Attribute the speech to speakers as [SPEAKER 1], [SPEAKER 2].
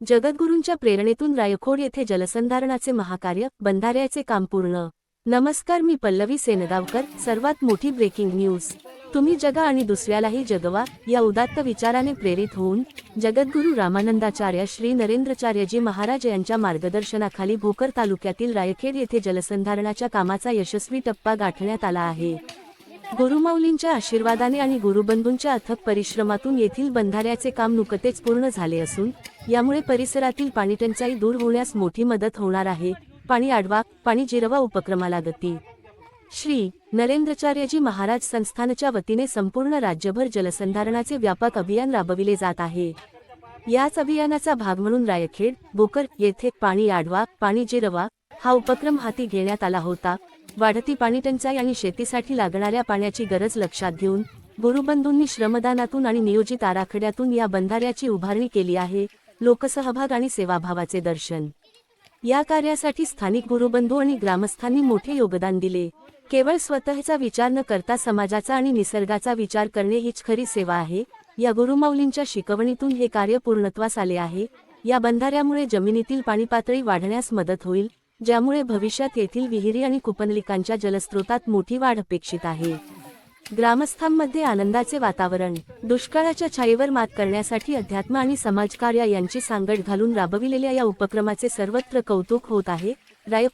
[SPEAKER 1] जगद्गुरूंच्या प्रेरणेतून रायखोड येथे जलसंधारणाचे महाकार्य बंधाऱ्याचे काम पूर्ण. नमस्कार मी पल्लवी सेनगावकर सर्वात मोठी ब्रेकिंग न्यूज. तुम्ही जगा आणि दुसऱ्यालाही जगवा या उदात्त विचाराने प्रेरित होऊन जगद्गुरू रामानंदाचार्य श्री नरेंद्रचार्यजी महाराज यांच्या मार्गदर्शनाखाली भोकर तालुक्यातील रायखेड येथे जलसंधारणाच्या कामाचा यशस्वी टप्पा गाठण्यात आला आहे. गुरुमाऊलींच्या आशीर्वादाने आणि गुरुबंधूंच्या अथक परिश्रमातून येथील बंधाऱ्याचे काम नुकतेच पूर्ण झाले असून यामुळे परिसरातील पाणीटंचाई दूर होण्यास मोठी मदत होणार आहे. पाणी आडवा पाणी जिरवा उपक्रमाला गती. श्री नरेंद्रचार्यजी महाराज संस्थानच्या वतीने संपूर्ण राज्यभर जलसंधारणाचे व्यापक अभियान राबविले जात आहे. याच अभियानाचा भाग म्हणून रायखेड बोकर येथे पाणी आडवा पाणी जिरवा हा उपक्रम हाती घेण्यात आला होता. वाढती पाणीटंचाई आणि शेतीसाठी लागणाऱ्या पाण्याची गरज लक्षात घेऊन गुरुबंधूंनी श्रमदानातून आणि नियोजित आराखड्यातून या बंधाऱ्याची उभारणी केली आहे लोकसहभाग आणि सेवाभावाचे दर्शन. या कार्यासाठी स्थानिक गुरुबंधू आणि ग्रामस्थांनी मोठे योगदान दिले. केवळ स्वतःचा विचार न करता समाजाचा आणि निसर्गाचा विचार करणे हीच खरी सेवा आहे. या गुरुमाऊलींच्या शिकवणीतून हे कार्य पूर्णत्वास आले आहे. या बंधाऱ्यामुळे जमिनीतील पाणी पातळी वाढण्यास मदत होईल ज्यामुळे भविष्यात येथील विहिरी आणि कुपनलिकांच्या जलस्रोतात मोठी वाढ अपेक्षित आहे. ग्रामस्थांमध्ये आनंदाचे वातावरण दुष्काळाच्या छायेवर मात करण्यासाठी अध्यात्म आणि समाजकार्य यांची सांगड घालून राबविलेल्या या उपक्रमाचे सर्वत्र कौतुक होत आहे. राय